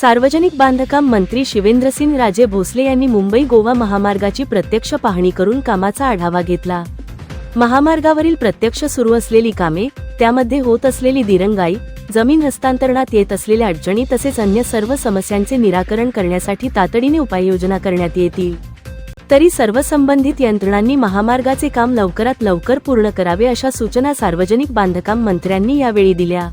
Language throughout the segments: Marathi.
सार्वजनिक बांधकाम मंत्री शिवेंद्रसिंग राजे भोसले यांनी मुंबई गोवा महामार्गाची प्रत्यक्ष पाहणी करून कामाचा आढावा घेतला. महामार्गावरील प्रत्यक्ष सुरू असलेली कामे त्यामध्ये होत असलेली दिरंगाई जमीन हस्तांतरणात येत असलेल्या अडचणी तसेच अन्य सर्व समस्यांचे निराकरण करण्यासाठी तातडीने उपाययोजना करण्यात येतील. तरी सर्व संबंधित यंत्रणांनी महामार्गाचे काम लवकरात लवकर पूर्ण करावे अशा सूचना सार्वजनिक बांधकाम मंत्र्यांनी यावेळी दिल्या.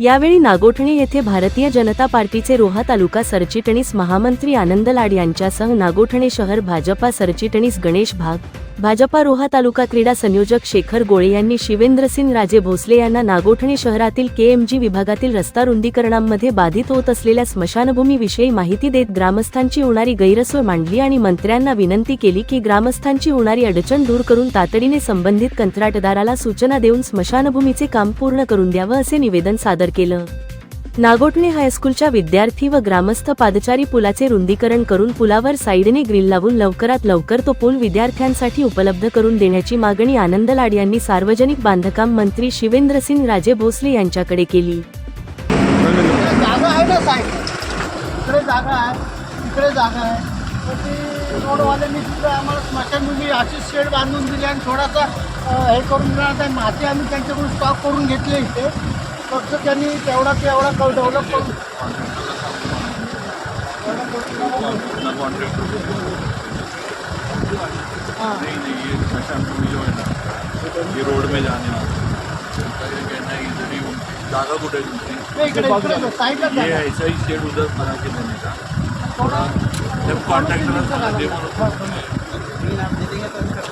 यावेळी नागोठणे येथे भारतीय जनता पार्टीचे रोहा तालुका सरचिटणीस महामंत्री आनंद लाड यांच्यासह नागोठणे शहर भाजपा सरचिटणीस गणेश भाग भाजपा रोहा तालुका क्रीडा संयोजक शेखर गोळे यांनी शिवेंद्रसिंग राजे भोसले यांना नागोठणे शहरातील केएमजी विभागातील रस्ता रुंदीकरणांमध्ये बाधित होत असलेल्या स्मशानभूमीविषयी माहिती देत ग्रामस्थांची होणारी गैरसोय मांडली आणि मंत्र्यांना विनंती केली की ग्रामस्थांची होणारी अडचण दूर करून तातडीने संबंधित कंत्राटदाराला सूचना देऊन स्मशानभूमीचे काम पूर्ण करून द्यावं असे निवेदन सादर केलं. नागोटणे हायस्कूलच्या विद्यार्थी व ग्रामस्थ पादचारी पुलाचे रुंदीकरण करून पुलावर साईडने ग्रिल लावून लवकरात लवकर तो पूल विद्यार्थ्यांसाठी उपलब्ध करून देण्याची मागणी आनंद लाड यांनी सार्वजनिक बांधकाम मंत्री शिवेंद्रसिंग राजे भोसले यांच्याकडे केली. रोडवाल्यांनी तिकडे आम्हाला स्मशानभूमी अशीच शेड बांधून दिली आणि थोडासा हे करून माती आम्ही त्यांच्याकडून स्टॉक करून घेतले इथे. फक्त त्यांनी तेवढा ते एवढा कल डेव्हलप करून हां. नहीं नहीं ये जो है ना ये रोड में जाने वाला उनका ये कहना है इधर ही जागा कुठे तुमची ते ये ऐसा ही शेड उधर बना के देने का थोड़ा जब कॉन्ट्रैक्टर सांगा दे म्हणून